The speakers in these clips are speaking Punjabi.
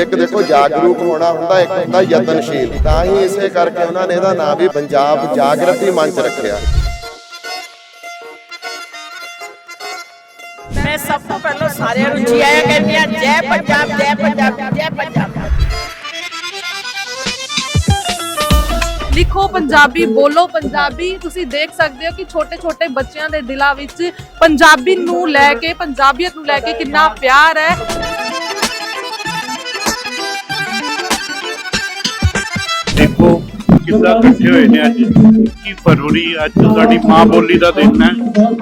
ਇੱਕ ਦੇਖੋ ਜਾਗਰੂਕ ਹੋਣਾ ਹੁੰਦਾ ਇੱਕ ਹੁੰਦਾ ਯਤਨਸ਼ੀਲ। ਤਾਂ ਹੀ ਇਸੇ ਕਰਕੇ ਉਹਨਾਂ ਨੇ ਇਹਦਾ ਨਾਮ ਵੀ ਪੰਜਾਬ ਜਾਗਰਤੀ ਮੰਚ ਰੱਖਿਆ। ਮੈਂ ਸਭ ਤੋਂ ਪਹਿਲਾਂ ਸਾਰਿਆਂ ਨੂੰ ਜੀ ਆਇਆਂ ਕਹਿੰਦੀ ਹਾਂ ਜੈ ਪੰਜਾਬ ਜੈ ਪੰਜਾਬ ਜੈ ਪੰਜਾਬ। ਲਿਖੋ ਪੰਜਾਬੀ ਬੋਲੋ ਪੰਜਾਬੀ। ਤੁਸੀਂ ਦੇਖ ਸਕਦੇ ਹੋ ਕਿ ਛੋਟੇ ਛੋਟੇ ਬੱਚਿਆਂ ਦੇ ਦਿਲਾਂ ਵਿੱਚ ਪੰਜਾਬੀ ਨੂੰ ਲੈ ਕੇ ਪੰਜਾਬੀਅਤ ਨੂੰ ਲੈ ਕੇ ਕਿੰਨਾ ਪਿਆਰ ਹੈ। ਕਿੱਦਾਂ ਇਕੱਠੇ ਹੋਏ ਨੇ ਅੱਜ? 21 ਫਰਵਰੀ ਅੱਜ ਸਾਡੀ ਮਾਂ ਬੋਲੀ ਦਾ ਦਿਨ ਹੈ।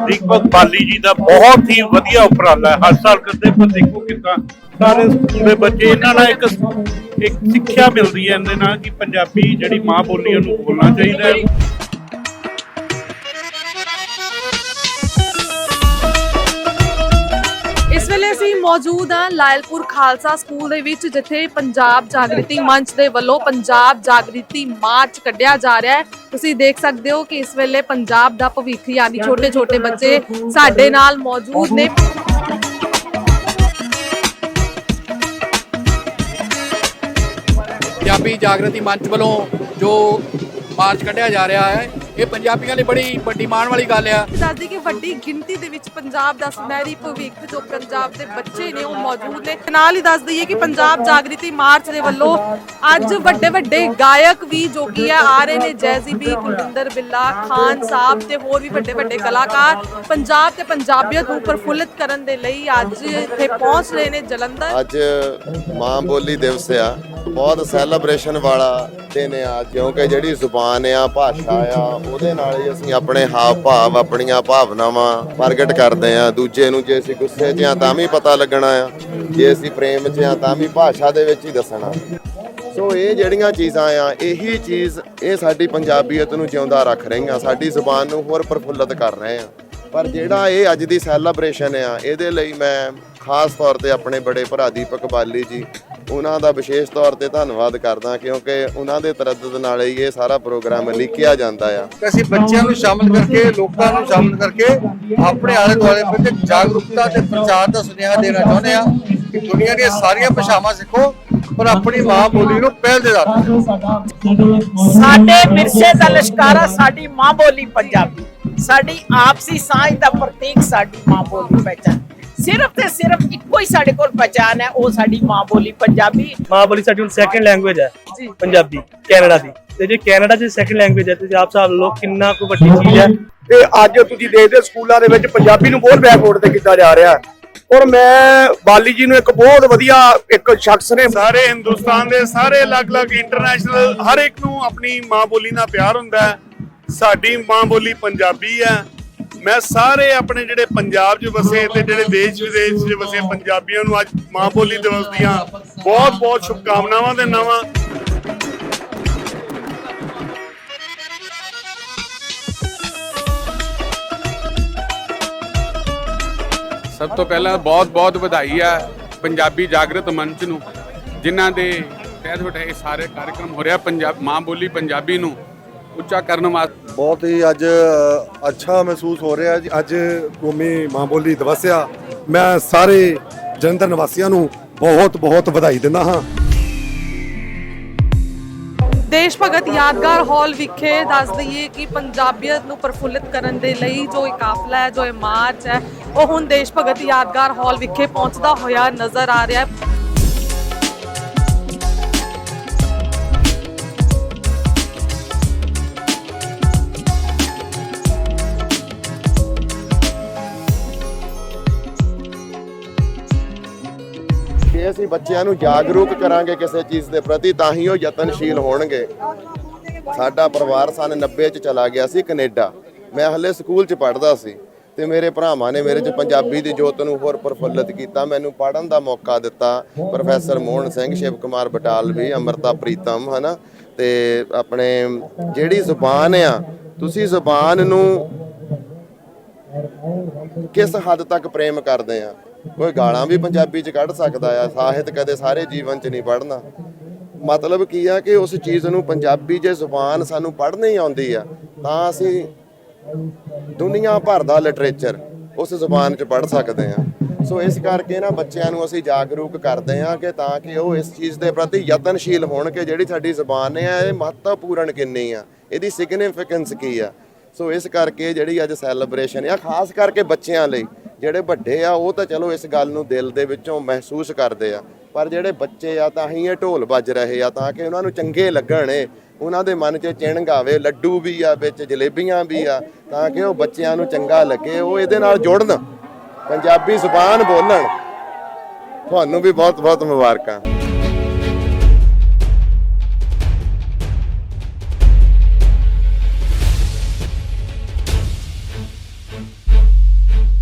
ਦੀਪਕ ਬਾਲੀ ਜੀ ਦਾ ਬਹੁਤ ਹੀ ਵਧੀਆ ਉਪਰਾਲਾ ਹੈ। ਹਰ ਸਾਲ ਕਰਦੇ ਪਰ ਦੇਖੋ ਕਿੱਦਾਂ ਸਾਰੇ ਸਕੂਲ ਦੇ ਬੱਚੇ, ਇਹਨਾਂ ਨਾਲ ਇੱਕ ਇੱਕ ਸਿੱਖਿਆ ਮਿਲਦੀ ਹੈ ਇਹਦੇ ਨਾਲ ਕਿ ਪੰਜਾਬੀ ਜਿਹੜੀ ਮਾਂ ਬੋਲੀ ਉਹਨੂੰ ਬੋਲਣਾ ਚਾਹੀਦਾ ਹੈ। ਮੌਜੂਦ ਹਾਂ ਲਾਇਲਪੁਰ ਖਾਲਸਾ ਸਕੂਲ ਦੇ ਵਿੱਚ ਜਿੱਥੇ ਪੰਜਾਬ ਜਾਗ੍ਰਿਤੀ ਮੰਚ ਦੇ ਵੱਲੋਂ ਪੰਜਾਬ ਜਾਗ੍ਰਿਤੀ ਮਾਰਚ ਕੱਢਿਆ ਜਾ ਰਿਹਾ ਹੈ। ਤੁਸੀਂ ਦੇਖ ਸਕਦੇ ਹੋ ਕਿ ਇਸ ਵੇਲੇ ਪੰਜਾਬ ਦਾ ਭਵਿੱਖ ਯਾਨੀ ਛੋਟੇ ਛੋਟੇ ਬੱਚੇ ਸਾਡੇ ਨਾਲ ਮੌਜੂਦ ਨੇ। ਪੰਜਾਬੀ ਜਾਗਰਤੀ ਮੰਚ ਵੱਲੋਂ ਜੋ ਮਾਰਚ ਕੱਢਿਆ ਜਾ ਰਿਹਾ ਹੈ ਇਹ ਪੰਜਾਬੀਆਂ ਲਈ ਬੜੀ ਵੱਡੀ ਮਾਣ ਵਾਲੀ ਗੱਲ ਆ। ਦੱਸਦੀ ਕਿ ਵੱਡੀ ਗਿਣਤੀ ਦੇ ਵਿੱਚ ਪੰਜਾਬ ਦਾ ਸੁਨਹਿਰੀ ਭਵਿੱਖ ਜੋ ਪੰਜਾਬ ਦੇ ਬੱਚੇ ਨੇ ਉਹ ਮੌਜੂਦ ਨੇ। ਨਾਲ ਹੀ ਦੱਸ ਦਈਏ ਕਿ ਪੰਜਾਬ ਜਾਗ੍ਰਿਤੀ ਮਾਰਚ ਦੇ ਵੱਲੋਂ ਅੱਜ ਵੱਡੇ ਵੱਡੇ ਗਾਇਕ ਵੀ ਜੋ ਕੀ ਆ ਆ ਰਹੇ ਨੇ ਜੈਜ਼ੀਬੀ ਕੁਲਵਿੰਦਰ ਬਿੱਲਾ ਖਾਨ ਸਾਹਿਬ ਤੇ ਹੋਰ ਵੀ ਵੱਡੇ ਵੱਡੇ ਕਲਾਕਾਰ ਪੰਜਾਬ ਤੇ ਪੰਜਾਬੀਅਤ ਨੂੰ ਪ੍ਰਫੁੱਲਿਤ ਕਰਨ ਦੇ ਲਈ ਅੱਜ ਇੱਥੇ ਪਹੁੰਚ ਰਹੇ ਨੇ ਜਲੰਧਰ। ਅੱਜ ਮਾਂ ਬੋਲੀ ਦਿਵਸ ਆ। ਬਹੁਤ ਸੈਲੀਬ੍ਰੇਸ਼ਨ ਵਾਲਾ ਦਿਨ ਆ ਕਿਉਂਕਿ ਜਿਹੜੀ ਜ਼ੁਬਾਨ ਆ ਭਾਸ਼ਾ ਆ ਉਹਦੇ ਨਾਲ ਹੀ ਅਸੀਂ ਆਪਣੇ ਹਾਵ ਭਾਵ ਆਪਣੀਆਂ ਭਾਵਨਾਵਾਂ ਪ੍ਰਗਟ ਕਰਦੇ ਆ ਦੂਜੇ ਨੂੰ ਜੇ ਅਸੀਂ ਗੁੱਸੇ 'ਚ ਆ ਤਾਂ ਵੀ ਪਤਾ ਲੱਗਣਾ ਆ। ਜੇ ਅਸੀਂ ਪ੍ਰੇਮ 'ਚ ਆ ਤਾਂ ਵੀ ਭਾਸ਼ਾ ਦੇ ਵਿੱਚ ਹੀ ਦੱਸਣਾ। ਸੋ ਇਹ ਜਿਹੜੀਆਂ ਚੀਜ਼ਾਂ ਆ, ਇਹੀ ਚੀਜ਼ ਇਹ ਸਾਡੀ ਪੰਜਾਬੀਅਤ ਨੂੰ ਜਿਉਂਦਾ ਰੱਖ ਰਹੀਆਂ। ਸਾਡੀ ਜ਼ੁਬਾਨ ਨੂੰ ਹੋਰ ਪ੍ਰਫੁੱਲਤ ਕਰ ਰਹੇ ਆ। ਪਰ ਜਿਹੜਾ ਇਹ ਅੱਜ ਦੀ ਸੈਲੀਬ੍ਰੇਸ਼ਨ ਆ, ਇਹਦੇ ਲਈ ਮੈਂ ਖਾਸ ਤੌਰ ਤੇ ਆਪਣੇ ਬੜੇ ਭਰਾ ਦੀਪਕ ਬਾਲੀ ਜੀ ਉਹਨਾਂ ਦਾ ਵਿਸ਼ੇਸ਼ ਤੌਰ ਤੇ ਧੰਨਵਾਦ ਕਰਦਾ ਕਿਉਂਕਿ ਉਹਨਾਂ ਦੇ ਤਰੱਦਦ ਨਾਲ ਹੀ ਇਹ ਸਾਰਾ ਪ੍ਰੋਗਰਾਮ ਲਿਖਿਆ ਜਾਂਦਾ ਆ। ਅਸੀਂ ਬੱਚਿਆਂ ਨੂੰ ਸ਼ਾਮਲ ਕਰਕੇ ਲੋਕਾਂ ਨੂੰ ਸ਼ਾਮਲ ਕਰਕੇ ਆਪਣੇ ਆਲੇ ਦੁਆਲੇ ਵਿੱਚ ਜਾਗਰੂਕਤਾ ਤੇ ਪ੍ਰਚਾਰ ਦਾ ਸੁਨੇਹਾ ਦੇਣਾ ਚਾਹੁੰਦੇ ਆ ਕਿ ਦੁਨੀਆ ਦੀਆਂ ਸਾਰੀਆਂ ਭਾਸ਼ਾਵਾਂ ਸਿੱਖੋ ਪਰ ਆਪਣੀ ਮਾਂ ਬੋਲੀ ਨੂੰ ਪਹਿਲ ਦੇ ਦਿਓ ਸਾਡੇ ਵਿਰਸੇ ਦਾ ਲਸ਼ਕਾਰਾ ਸਾਡੀ ਮਾਂ ਬੋਲੀ ਪੰਜਾਬੀ ਸਾਡੀ ਆਪਸੀ ਸਾਂਝ ਦਾ ਪ੍ਰਤੀਕ ਸਾਡੀ ਮਾਂ ਬੋਲੀ ਪਹਿਚਾਨ ਸਿਰਫ ਤੇ ਸਿਰਫ ਇੱਕੋ ਹੀ ਸਾਡੇ ਕੋਲ ਪਛਾਣ ਹੈ ਉਹ ਸਾਡੀ ਮਾਂ ਬੋਲੀ ਪੰਜਾਬੀ। ਮਾਂ ਬੋਲੀ ਸਾਡੀ ਹੁਣ ਸੈਕੰਡ ਲੈਂਗੁਏਜ ਹੈ ਜੀ। ਪੰਜਾਬੀ ਕੈਨੇਡਾ ਦੀ। ਤੇ ਜੇ ਕੈਨੇਡਾ 'ਚ ਸੈਕੰਡ ਲੈਂਗੁਏਜ ਹੈ ਤੇ ਆਪ ਹਿਸਾਬ ਲਓ ਕਿੰਨਾ ਕੁ ਵੱਡੀ ਚੀਜ਼ ਹੈ। ਤੇ ਅੱਜ ਤੁਸੀਂ ਦੇਖਦੇ ਸਕੂਲਾਂ ਦੇ ਵਿੱਚ ਪੰਜਾਬੀ ਨੂੰ ਬਹੁਤ ਬੈਕਵਰਡ ਤੇ ਕੀਤਾ ਜਾ ਰਿਹਾ ਹੈ। ਔਰ ਮੈਂ ਬਾਲੀ ਜੀ ਨੂੰ ਇੱਕ ਬਹੁਤ ਵਧੀਆ ਇੱਕ ਸ਼ਖਸ ਨੇ ਸਾਰੇ ਹਿੰਦੁਸਤਾਨ ਦੇ ਸਾਰੇ ਅਲੱਗ-ਅਲੱਗ ਇੰਟਰਨੈਸ਼ਨਲ ਹਰ ਇੱਕ ਨੂੰ ਆਪਣੀ ਮਾਂ ਬੋਲੀ ਨਾਲ ਪਿਆਰ ਹੁੰਦਾ ਹੈ। ਸਾਡੀ ਮਾਂ ਬੋਲੀ ਪੰਜਾਬੀ ਹੈ। ਮੈਂ ਸਾਰੇ ਆਪਣੇ ਜਿਹੜੇ ਪੰਜਾਬ 'ਚ ਵਸੇ ਤੇ ਜਿਹੜੇ ਦੇਸ਼ ਵਿਦੇਸ਼ 'ਚ ਵਸੇ ਪੰਜਾਬੀਆਂ ਨੂੰ ਅੱਜ ਮਾਂ ਬੋਲੀ ਦਿਵਸ ਦੀਆਂ ਬਹੁਤ-ਬਹੁਤ ਸ਼ੁਭਕਾਮਨਾਵਾਂ ਦਿੰਦਾ ਵਾਂ। ਸਭ ਤੋਂ ਪਹਿਲਾਂ ਬਹੁਤ ਬਹੁਤ ਵਧਾਈ ਆ ਪੰਜਾਬੀ ਜਾਗਰਤ ਮੰਚ ਨੂੰ, ਜਿਨ੍ਹਾਂ ਦੇ ਤਹਿਤ ਹੇਠ ਇਹ ਸਾਰੇ ਕਾਰਜਕ੍ਰਮ ਹੋ ਰਿਹਾ ਪੰਜਾਬ ਮਾਂ ਬੋਲੀ ਪੰਜਾਬੀ ਨੂੰ। ਉੱਚਾ ਕਰਨ ਵਾਸਤੇ ਬਹੁਤ ਹੀ ਅੱਜ ਅੱਛਾ ਮਹਿਸੂਸ ਹੋ ਰਿਹਾ ਜੀ। ਅੱਜ ਕੌਮੀ ਮਾਂ ਬੋਲੀ ਦਿਵਸ ਆ ਮੈਂ ਸਾਰੇ ਜਲੰਧਰ ਨਿਵਾਸੀਆਂ ਨੂੰ ਬਹੁਤ ਬਹੁਤ ਵਧਾਈ ਦਿੰਦਾ ਹਾਂ। ਦੇਸ਼ ਭਗਤ ਯਾਦਗਾਰ ਹਾਲ ਵਿਖੇ ਦੱਸ ਦਈਏ ਕਿ ਪੰਜਾਬੀਅਤ ਨੂੰ ਪ੍ਰਫੁੱਲਿਤ ਕਰਨ ਦੇ ਲਈ ਜੋ ਇਹ ਕਾਫਲਾ ਹੈ ਜੋ ਇਹ ਮਾਰਚ ਹੈ ਉਹ ਹੁਣ ਦੇਸ਼ ਭਗਤ ਯਾਦਗਾਰ ਹਾਲ ਵਿਖੇ ਪਹੁੰਚਦਾ ਹੋਇਆ ਨਜ਼ਰ ਆ ਰਿਹਾ ਹੈ। ਅਸੀਂ ਬੱਚਿਆਂ ਨੂੰ ਜਾਗਰੂਕ ਕਰਾਂਗੇ ਕਿਸੇ ਚੀਜ਼ ਦੇ ਪ੍ਰਤੀ, ਤਾਂ ਹੀ ਉਹ ਯਤਨਸ਼ੀਲ ਹੋਣਗੇ। ਸਾਡਾ ਪਰਿਵਾਰ ਸਨ 90 ਚ ਚਲਾ ਗਿਆ ਸੀ ਕੈਨੇਡਾ। ਮੈਂ ਹਲੇ ਸਕੂਲ ਚ ਪੜ੍ਹਦਾ ਸੀ ਤੇ ਮੇਰੇ ਭਰਾਵਾਂ ਨੇ ਮੇਰੇ ਚ ਪੰਜਾਬੀ ਦੀ ਜੋਤ ਨੂੰ ਹੋਰ ਪ੍ਰਫੁੱਲਤ ਕੀਤਾ, ਮੈਨੂੰ ਪੜ੍ਹਨ ਦਾ ਮੌਕਾ ਦਿੱਤਾ। ਪ੍ਰੋਫੈਸਰ ਮੋਹਨ ਸਿੰਘ, ਸ਼ਿਵ ਕੁਮਾਰ ਬਟਾਲਵੀ ਅਮਰਤਾ ਪ੍ਰੀਤਮ, ਹਨਾ? ਤੇ ਆਪਣੇ ਜਿਹੜੀ ਜ਼ੁਬਾਨ ਆ, ਤੁਸੀਂ ਜ਼ੁਬਾਨ ਨੂੰ ਕਿਸ ਹੱਦ ਤੱਕ ਪ੍ਰੇਮ ਕਰਦੇ ਆ? ਕੋਈ ਗਾਲਾਂ ਵੀ ਪੰਜਾਬੀ ਚ ਕੱਢ ਸਕਦਾ ਆ, ਸਾਹਿਤ ਕਦੇ ਸਾਰੇ ਜੀਵਨ ਚ ਨਹੀਂ ਪੜ੍ਹਨਾ। ਮਤਲਬ ਕੀ ਆ ਕਿ ਉਸ ਚੀਜ਼ ਨੂੰ ਪੰਜਾਬੀ ਜੇ ਜ਼ੁਬਾਨ ਸਾਨੂੰ ਪੜ੍ਹਨੀ ਆਉਂਦੀ ਆ, ਤਾਂ ਅਸੀਂ ਦੁਨੀਆ ਭਰ ਦਾ ਲਿਟਰੇਚਰ ਉਸ ਜ਼ੁਬਾਨ ਚ ਪੜ੍ਹ ਸਕਦੇ ਆ। ਸੋ ਇਸ ਕਰਕੇ ਨਾ ਬੱਚਿਆਂ ਨੂੰ ਅਸੀਂ ਜਾਗਰੂਕ ਕਰਦੇ ਹਾਂ ਕਿ ਤਾਂ ਕਿ ਉਹ ਇਸ ਚੀਜ਼ ਦੇ ਪ੍ਰਤੀ ਯਤਨਸ਼ੀਲ ਹੋਣ ਕਿ ਜਿਹੜੀ ਸਾਡੀ ਜ਼ੁਬਾਨ ਹੈ ਇਹ ਮਹੱਤਵਪੂਰਨ ਕਿੰਨੀ ਆ, ਇਹਦੀ ਸਿਗਨੀਫੀਕੈਂਸ ਕੀ ਆ। ਸੋ ਇਸ ਕਰਕੇ ਜਿਹੜੀ ਅੱਜ ਸੈਲੀਬ੍ਰੇਸ਼ਨ ਆ, ਖਾਸ ਕਰਕੇ ਬੱਚਿਆਂ ਲਈ ਜਿਹੜੇ ਵੱਡੇ ਆ, ਉਹ ਤਾਂ ਚਲੋ ਇਸ ਗੱਲ ਨੂੰ ਦਿਲ ਦੇ ਵਿੱਚੋਂ ਮਹਿਸੂਸ ਕਰਦੇ ਆ। ਪਰ ਜਿਹੜੇ ਬੱਚੇ ਆ, ਤਾਂ ਹੀ ਇਹ ਢੋਲ ਵੱਜ ਰਹੇ ਆ, ਤਾਂ ਕਿ ਉਹਨਾਂ ਨੂੰ ਚੰਗੇ ਲੱਗਣ ਇਹ ਉਹਨਾਂ ਦੇ ਮਨ 'ਚ ਚਿਣਗ ਆਵੇ ਲੱਡੂ ਵੀ ਆ ਵਿੱਚ, ਜਲੇਬੀਆਂ ਵੀ ਆ, ਤਾਂ ਕਿ ਉਹ ਬੱਚਿਆਂ ਨੂੰ ਚੰਗਾ ਲੱਗੇ, ਉਹ ਇਹਦੇ ਨਾਲ ਜੁੜਨ। ਪੰਜਾਬੀ ਜ਼ੁਬਾਨ ਬੋਲਣ। ਤੁਹਾਨੂੰ ਵੀ ਬਹੁਤ ਬਹੁਤ ਮੁਬਾਰਕਾਂ।